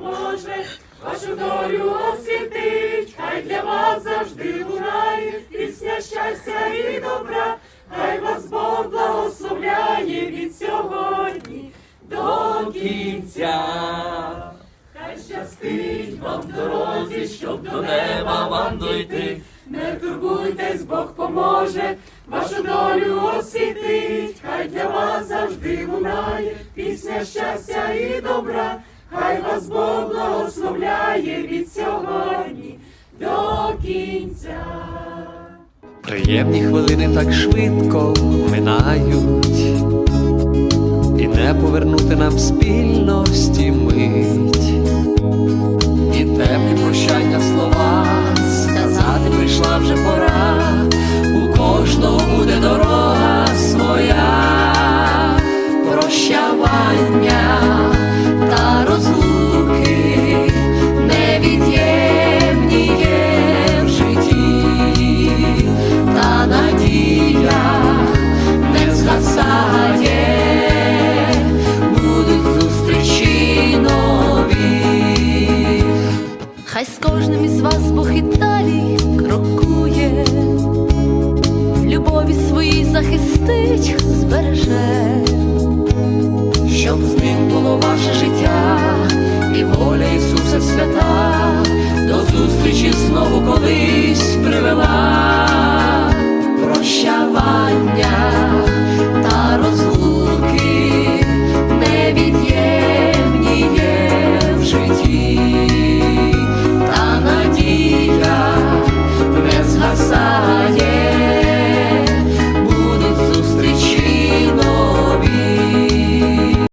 поможе, вашу долю освітить, хай для вас завжди лунає пісня щастя і добра, хай вас Бог благословляє від сьогодні до кінця. Хай щастить вам в дорозі, щоб до неба вам дойти. Не турбуйтесь, Бог поможе, вашу долю освітить, хай для вас завжди лунає пісня щастя і добра, хай вас Бог благословляє від сьогодні до кінця. Приємні хвилини так швидко минають, і не повернути нам спільності Хай з кожним із вас Бог крокує,